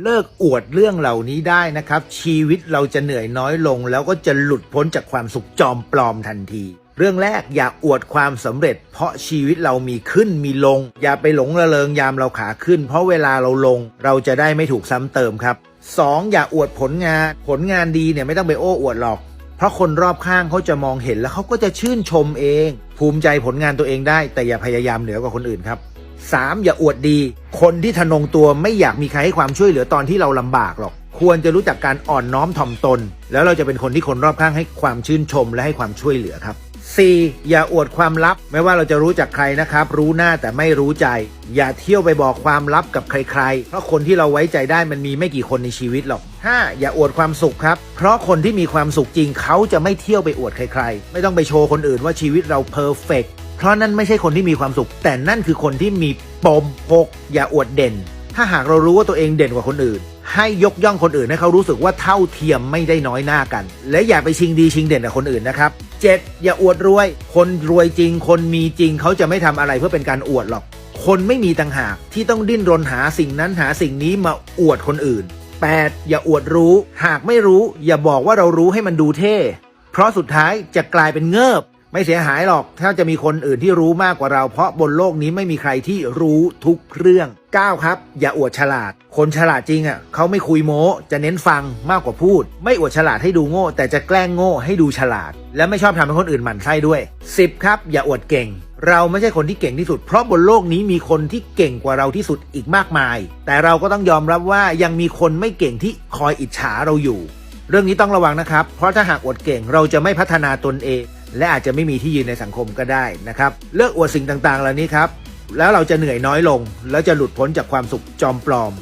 เลิกอวดเรื่องเหล่านี้ได้นะครับ ชีวิตเราจะเหนื่อยน้อยลง แล้วก็จะหลุดพ้นจากความสุขจอมปลอมทันที เรื่องแรกอย่าอวดความสำเร็จ เพราะชีวิตเรามีขึ้นมีลง อย่าไปหลงระเริงยามเราขาขึ้น เพราะเวลาเราลง เราจะได้ไม่ถูกซ้ำเติมครับ 2. อย่าอวดผลงาน ผลงานดีเนี่ยไม่ต้องไปโอ้อวดหรอก เพราะคนรอบข้างเขาจะมองเห็นแล้วเขาก็จะชื่นชมเอง ภูมิใจผลงานตัวเองได้ แต่อย่าพยายามเหนือกว่าคนอื่นครับ 3. อย่าอวดดี คนที่ทะนงตัวไม่อยากมีใครให้ความช่วยเหลือตอนที่เราลำบากหรอก ควรจะรู้จักการอ่อนน้อมถ่อมตน แล้วเราจะเป็นคนที่คนรอบข้างให้ความชื่นชมและให้ความช่วยเหลือครับ 4. อย่าอวดความลับ ไม่ว่าเราจะรู้จักใครนะครับ รู้หน้าแต่ไม่รู้ใจ อย่าเที่ยวไปบอกความลับกับใครๆ เพราะคนที่เราไว้ใจได้มันมีไม่กี่คนในชีวิตหรอก 5. อย่าอวดความสุขครับ เพราะคนที่มีความสุขจริงเขาจะไม่เที่ยวไปอวดใครๆ ไม่ต้องไปโชว์คนอื่นว่าชีวิตเราเพอร์เฟก เพราะนั่นไม่ใช่คนที่มีความสุข แต่นั่นคือคนที่มีปมพกอย่าอวดเด่น ถ้าหากเรารู้ว่าตัวเองเด่นกว่าคนอื่น ให้ยกย่องคนอื่นให้เขารู้สึกว่าเท่าเทียมไม่ได้น้อยหน้ากัน และอย่าไปชิงดีชิงเด่นกับคนอื่นนะครับ 7. อย่าอวดรวย คนรวยจริง คนมีจริงเขาจะไม่ทำอะไรเพื่อเป็นการอวดหรอก คนไม่มีต่างหากที่ต้องดิ้นรนหาสิ่งนั้นหาสิ่งนี้มาอวดคนอื่น 8. อย่าอวดรู้ หากไม่รู้ อย่าบอกว่าเรารู้ให้มันดูเท่ เพราะสุดท้ายจะกลายเป็นเงิบ ไม่เสียหายหรอก ถ้าจะมีคนอื่นที่รู้มากกว่าเรา เพราะบนโลกนี้ไม่มีใครที่รู้ทุกเรื่อง 9 ครับ อย่าอวดฉลาด คนฉลาดจริงอะเขาไม่คุยโม้ จะเน้นฟังมากกว่าพูด ไม่อวดฉลาดให้ดูโง่ แต่จะแกล้งโง่ให้ดูฉลาด และไม่ชอบทำให้คนอื่นหมั่นไส้ด้วย 10 ครับ อย่าอวดเก่ง เราไม่ใช่คนที่เก่งที่สุด เพราะบนโลกนี้มีคนที่เก่งกว่าเราที่สุดอีกมากมาย แต่เราก็ต้องยอมรับว่ายังมีคนไม่เก่งที่คอยอิจฉาเราอยู่ เรื่องนี้ต้องระวังนะครับ เพราะถ้าหากอวดเก่งเราจะไม่พัฒนาตนเอง และอาจจะไม่มีที่ยืนในสังคมก็ได้นะครับ เลิกอวดสิ่งต่างๆ เหล่านี้ครับ แล้วเราจะเหนื่อยน้อยลง แล้วจะหลุดพ้นจากความสุขจอมปลอม